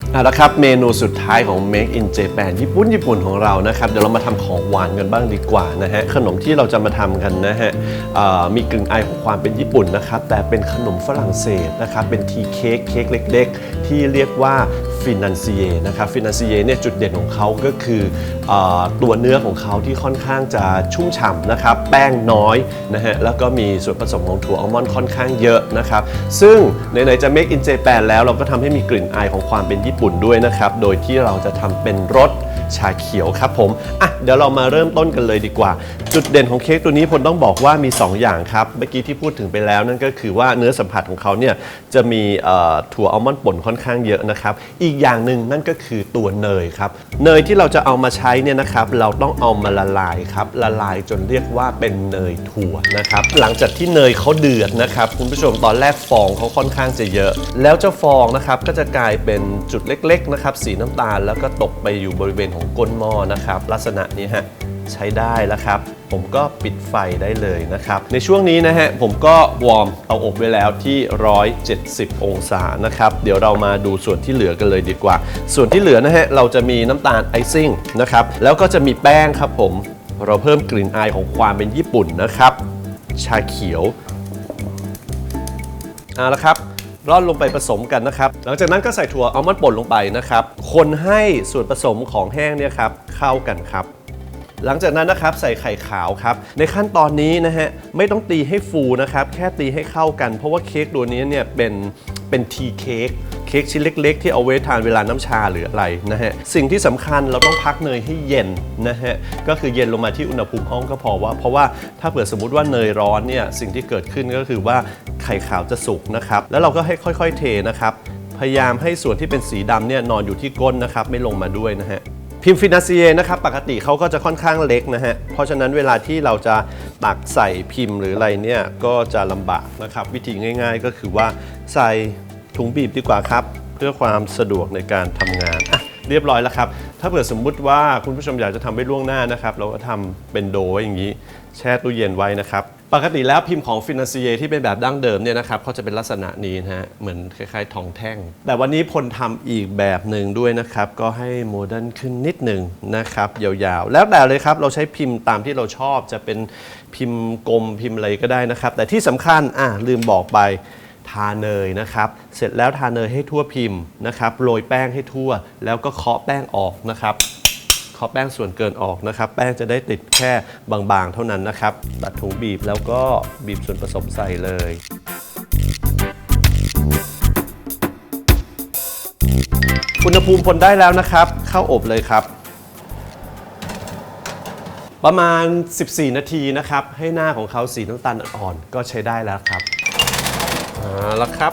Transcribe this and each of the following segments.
เอาละครับเมนูสุดท้ายของ Make in Japan ญี่ปุ่นญี่ปุ่นของเรานะครับเดี๋ยวเรามาทำของหวานกันบ้างดีกว่านะฮะขนมที่เราจะมาทำกันนะฮะมีกลิ่นอายของความเป็นญี่ปุ่นนะครับแต่เป็นขนมฝรั่งเศสนะครับเป็นทีเค้กเค้กเล็ก ๆ ที่เรียกว่าฟินันเซียนะครับฟินันเซียเนี่ยจุดเด่นของเขาก็คือออตัวเนื้อของเขาที่ค่อนข้างจะชุ่มฉ่ำนะครับแป้งน้อยนะฮะแล้วก็มีส่วนผสมของถั่วอัลมอนด์ค่อนข้างเยอะนะครับซึ่งไหนๆจะ Make in Japan แล้วเราก็ทำให้มีกลิ่นอายของความเป็นญี่ปุ่นด้วยนะครับ โดยที่เราจะทำเป็นรส ชาเขียวครับผมอะเดี๋ยวเรามาเริ่มต้นกันเลยดีกว่า จุดเด่นของเค้กตัวนี้ผมต้องบอกว่ามี 2 อย่างครับ เมื่อกี้ที่พูดถึงไปแล้วนั่นก็คือว่าเนื้อสัมผัสของเขาเนี่ยจะมีเอ่อถั่วอัลมอนด์ป่นค่อนข้างเยอะนะครับ อีกอย่างหนึ่งนั่นก็คือตัวเนยครับ เนยที่เราจะเอามาใช้เนี่ยนะครับ เราต้องเอามาละลายครับ ละลายจนเรียกว่าเป็นเนยถั่วนะครับ หลังจากที่เนยเขาเดือดนะครับ คุณผู้ชมตอนแรกฟองเขาค่อนข้างจะเยอะ แล้วเจ้าฟองนะครับก็จะกลายเป็นจุดเล็กๆนะครับสีน้ำตาลแล้วก็ตกไปอยู่บริเวณของก้นหม้อนะครับ ลักษณะนี้ฮะใช้ได้แล้วครับ ผมก็ปิดไฟได้เลยนะครับ ในช่วงนี้นะฮะผมก็วอร์มเตาอบไว้แล้วที่ 170 องศานะครับ เดี๋ยวเรามาดูส่วนที่เหลือกันเลยดีกว่า ส่วนที่เหลือนะฮะเราจะมีน้ำตาลไอซิ่งนะครับ แล้วก็จะมีแป้งครับผมเราเพิ่มกลิ่นอายของความเป็นญี่ปุ่นนะครับ ชาเขียวเอาละครับ ร่อนลงไปผสมกันนะครับ หลังจากนั้นก็ใส่ถั่วอัลมอนด์ป่นลงไปนะครับ คนให้ส่วนผสมของแห้งเนี่ยครับเข้ากันครับ หลังจากนั้นนะครับใส่ไข่ขาวครับ ในขั้นตอนนี้นะฮะไม่ต้องตีให้ฟูนะครับ แค่ตีให้เข้ากัน เพราะว่าเค้กตัวนี้เนี่ยเป็นเป็นทีเค้กเค้กชิ้นเล็ก ๆ ที่เอาไว้ทานเวลาน้ำชาหรืออะไรนะฮะสิ่งที่สำคัญเราต้องพักเนยให้เย็นนะฮะก็คือเย็นลงมาที่อุณหภูมิห้องก็พอว่า เพราะว่าถ้าเผื่อสมมติว่าเนยร้อนเนี่ยสิ่งที่เกิดขึ้นก็คือว่าไข่ขาวจะสุกนะครับ แล้วเราก็ให้ค่อย ๆ เทนะครับ พยายามให้ส่วนที่เป็นสีดำเนี่ยนอนอยู่ที่ก้นนะครับ ไม่ลงมาด้วยนะฮะ พิมพ์ฟินาเซียนะครับปกติเขาก็จะค่อนข้างเล็กนะฮะ เพราะฉะนั้นเวลาที่เราจะตักใส่พิมพ์หรืออะไรเนี่ยก็จะลำบากนะครับ วิธีง่าย ๆ ก็คือว่าใส่ถุงบีบดีกว่าครับ เพื่อความสะดวกในการทำงานอะเรียบร้อยแล้วครับ ถ้าเผื่อสมมุติว่าคุณผู้ชมอยากจะทำไว้ล่วงหน้านะครับ เราก็ทำเป็นโดไว้อย่างนี้ แช่ตู้เย็นไว้นะครับ ปกติแล้วพิมพ์ของฟินาเซียที่เป็นแบบดั้งเดิมเนี่ยนะครับเขาจะเป็นลักษณะนี้นะฮะเหมือนคล้ายๆ ทองแท่ง แต่วันนี้พลทำอีกแบบหนึ่งด้วยนะครับ ก็ให้โมเดิร์นขึ้นนิดหนึ่งนะครับ ยาวๆ แล้วแต่เลยครับ เราใช้พิมพ์ตามที่เราชอบจะเป็นพิมพ์กลมพิมพ์อะไรก็ได้นะครับ แต่ที่สำคัญอะลืมบอกไปทาเนยนะครับ เสร็จแล้วทาเนยให้ทั่วพิมพ์นะครับโรยแป้งให้ทั่ว แล้วก็เคาะแป้งออกนะครับ เคาะแป้งส่วนเกินออกนะครับ แป้งจะได้ติดแค่บางๆ เท่านั้นนะครับ ตัดถุงบีบแล้วก็บีบส่วนผสมใส่เลยอุณหภูมิพลได้แล้วนะครับ เข้าอบเลยครับ ประมาณ 14 นาทีนะครับ ให้หน้าของเขาสีน้ำตาลอ่อนก็ใช้ได้แล้วครับเอาละครับ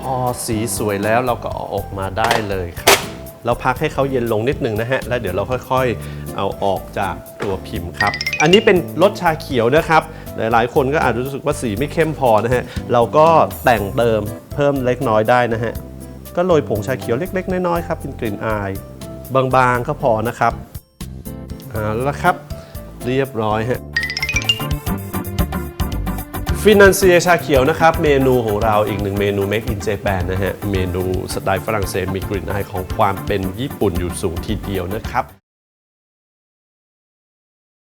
พอสีสวยแล้วเราก็เอาออกมาได้เลยครับ เราพักให้เขาเย็นลงนิดหนึ่งนะฮะ แล้วเดี๋ยวเราค่อยๆ เอาออกจากตัวพิมพ์ครับ อันนี้เป็นรสชาเขียวนะครับ หลายๆ คนก็อาจจะรู้สึกว่าสีไม่เข้มพอนะฮะ เราก็แต่งเติมเพิ่มเล็กน้อยได้นะฮะ ก็โรยผงชาเขียวเล็ก ๆ น้อยๆ ครับ เป็นกลิ่นอาย บางๆ ก็พอนะครับ เอาละครับ เรียบร้อยฮะ ฟินันเซียชาเขียวนะครับ เมนูของเราอีกหนึ่งเมนู Make in Japan นะฮะ เมนูสไตล์ฝรั่งเศสมีกลิ่นอายของความเป็นญี่ปุ่นอยู่สูงทีเดียวนะครับ